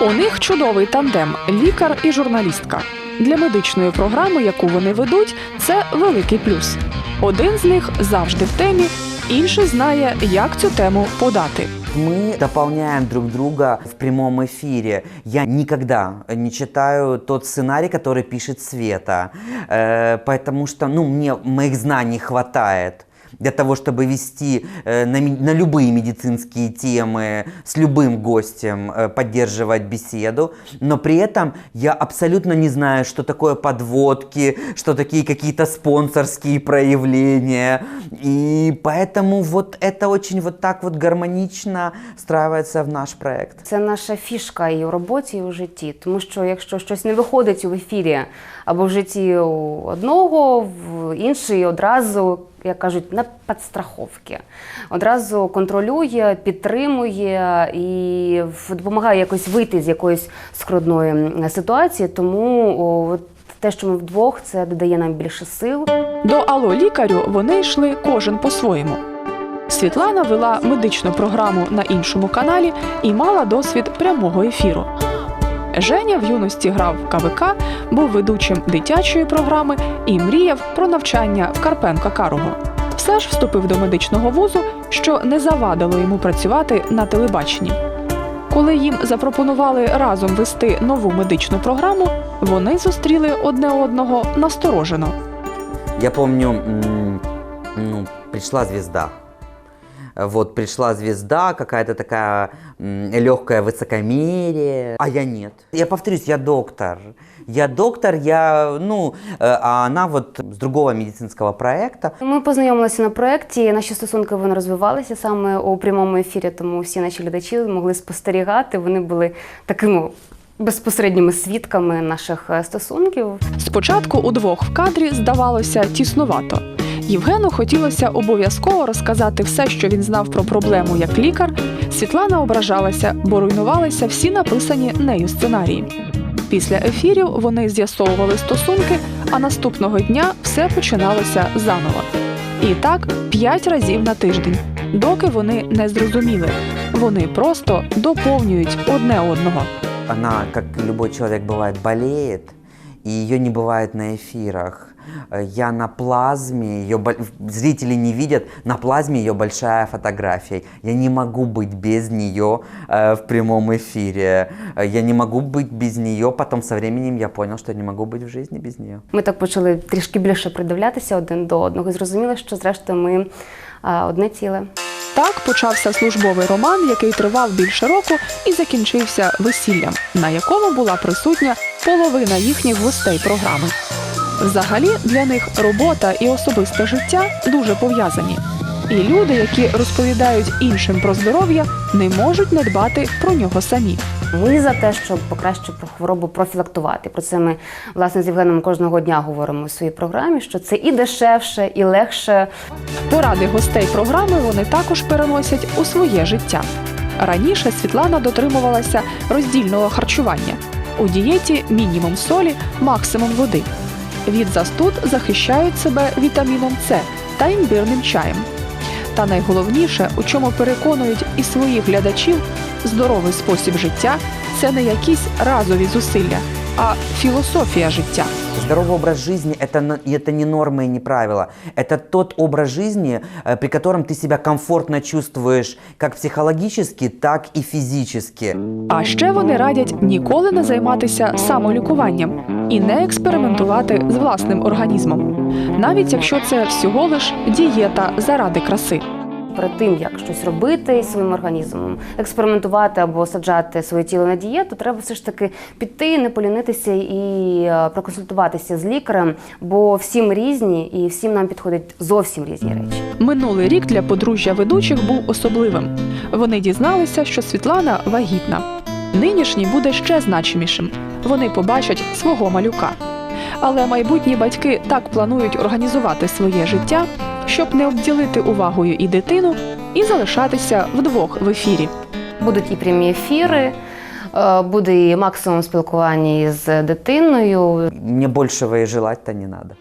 У них чудовий тандем лікар і журналістка. Для медичної програми, яку вони ведуть, це великий плюс. Один з них завжди в темі, інший знає, як цю тему подати. Мы дополняем друг друга в прямом эфире. Я никогда не читаю тот сценарий, который пишет Света, э, потому что, ну, мне моих знаний хватает для того, чтобы вести э, на, ме- на любые медицинские темы с любым гостем, э, поддерживать беседу, но при этом я абсолютно не знаю, что такое подводки, что такие какие-то спонсорские проявления, и поэтому вот это очень вот так вот гармонично встраивается в наш проект. Це наша фішка і у роботі, і у житті. Тому що якщо щось не виходить у ефірі або в житті у одного, в інший одразу, як кажуть, на підстраховки. Одразу контролює, підтримує і допомагає якось вийти з якоїсь скрутної ситуації. Тому от те, що ми вдвох, це додає нам більше сил. До Алло лікарю вони йшли кожен по-своєму. Світлана вела медичну програму на іншому каналі і мала досвід прямого ефіру. Женя в юності грав в КВК, був ведучим дитячої програми і мріяв про навчання в Карпенка Карого. Все ж вступив до медичного вузу, що не завадило йому працювати на телебаченні. Коли їм запропонували разом вести нову медичну програму, вони зустріли одне одного насторожено. Я м, ну, пришла звезда. Вот, пришла звезда, какая-то такая легкое высокомерие, а я нет. Я повторюсь, я доктор. Я доктор, я, ну, э, а она вот с другого медицинского проекта. Ми познайомилися на проєкті. Наші стосунки вони розвивалися саме у прямому ефірі, тому всі наші глядачі могли спостерігати. Вони були такими безпосередніми свідками наших е, стосунків. Спочатку удвох в кадрі здавалося тіснувато. Євгену хотілося обов'язково розказати все, що він знав про проблему як лікар. Світлана ображалася, бо руйнувалися всі написані нею сценарії. Після ефірів вони з'ясовували стосунки, а наступного дня все починалося заново. І так п'ять разів на тиждень, доки вони не зрозуміли. Вони просто доповнюють одне одного. Она, как любой человек, бывает, болеет, и ее не бывает на эфирах. Э, Я на плазме, ее бо- зрители не видят, на плазме ее большая фотография. Я не могу быть без нее э, в прямом эфире. Э, Я не могу быть без нее. Потом со временем я понял, что я не могу быть в жизни без нее. Ми так почали трішки більше придивлятися один до одного і зрозуміли, що зрештою ми а, одне ціле. Так почався службовий роман, який тривав більше року і закінчився весіллям, на якому була присутня половина їхніх гостей програми. Взагалі для них робота і особисте життя дуже пов'язані. І люди, які розповідають іншим про здоров'я, не можуть не дбати про нього самі. Ми за те, щоб покраще про хворобу профілактувати. Про це ми власне з Євгеном кожного дня говоримо у своїй програмі, що це і дешевше, і легше. Поради гостей програми вони також переносять у своє життя. Раніше Світлана дотримувалася роздільного харчування. У дієті мінімум солі, максимум води Від застуд захищають себе вітаміном С та імбирним чаєм. Та найголовніше, у чому переконують і своїх глядачів, здоровий спосіб життя це не якісь разові зусилля, а філософія життя. Здоровый образ жизни это, на- это не норма и не правило. Это тот образ жизни, э, при котором ты себя комфортно чувствуешь как психологически, так и физически. А ще вони радять ніколи не займатися самолікуванням і не експериментувати з власним організмом, навіть якщо це всього лиш дієта заради краси. Перед тим як щось робити зі своїм організмом, експериментувати або саджати своє тіло на дієту, треба все ж таки піти, не полінитися і е, проконсультуватися з лікарем, бо всім різні і всім нам підходять зовсім різні речі. Минулий рік для подружжя ведучих був особливим. Вони дізналися, що Світлана вагітна. Нинішній буде ще значимішим. Вони побачать свого малюка. Але майбутні батьки так планують організувати своє життя, щоб не обділити увагою і дитину, і залишатися вдвох в ефірі. Будуть і прямі ефіри, е, буде і максимум спілкування із дитиною. Мне большего и желать-то не надо.